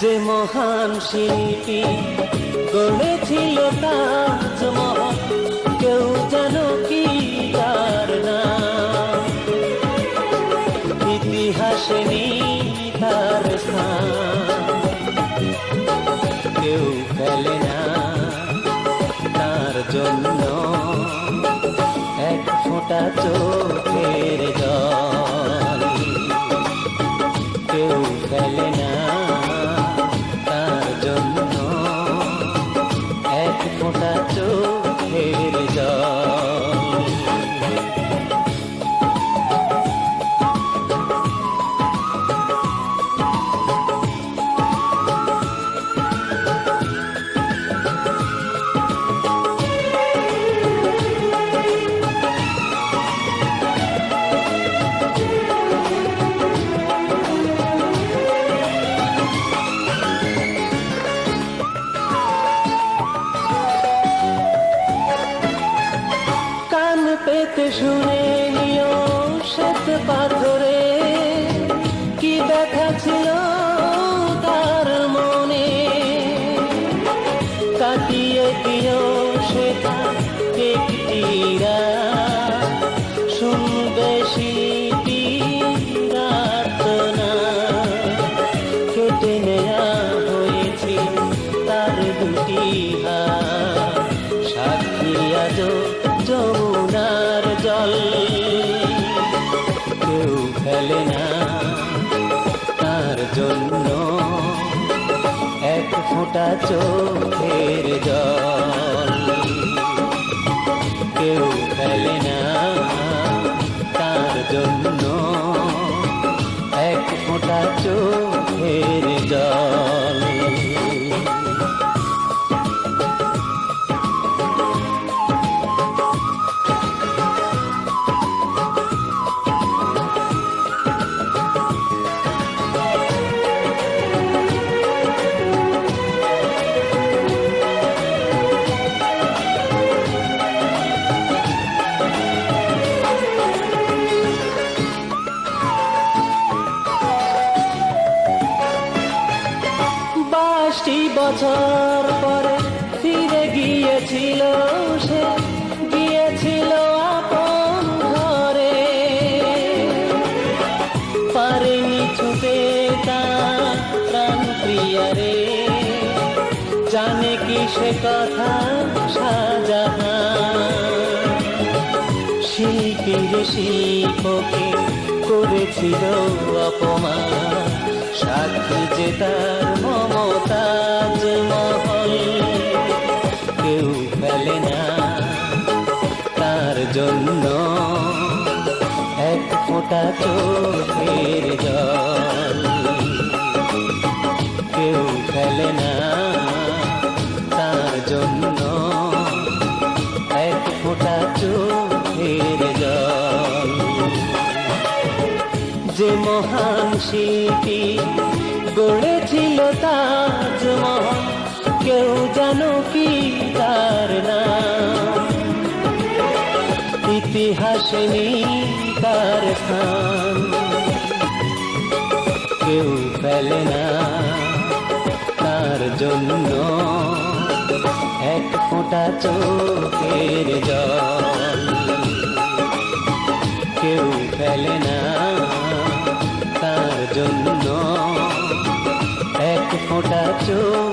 যে মহান শিল্পী গড়েছিল তাজমহল কেউ যেন কি তার নাম? ইতিহাসে তার কেউ ফেলে না তার জন্য এক ফোঁটা চোখের জল। পেতে শুনে নিও শ্বেত পাথরে। কি দেখা ছিল তার মনে। কাটিয়ে দিও সেটা রাত। হয়েছে তার দুটি সাক্ষী আজ জন্য এক ফোঁটা চোখের জল। কেউ ফেলে না তার জন্য এক ফোঁটা চোখের বছর পরে ফিরে গিয়েছিল সে, গিয়েছিল আপন ঘরে। পারেনি ছুটে তার প্রাণ প্রিয়ারে জানে কি সে কথা সাজাহান শিল্পীর শিল্পকে করেছিল অপমান, সাক্ষী যে তার মমতাজ জন্য। এক ফোঁটা চোখের জল। কেউ খেলে না তার জন্য। এক ফোঁটা চোখের জল। যে মহান শিল্পী গড়েছিল তাজমহল, কেউ জানো কি তার নাম? ইতিহাসে নেই তার স্থান। কেউ ফেলে না তার জন্য এক ফোঁটা চোখের জল। কেউ ফেলে না তার জন্য এক ফোঁটা চোখ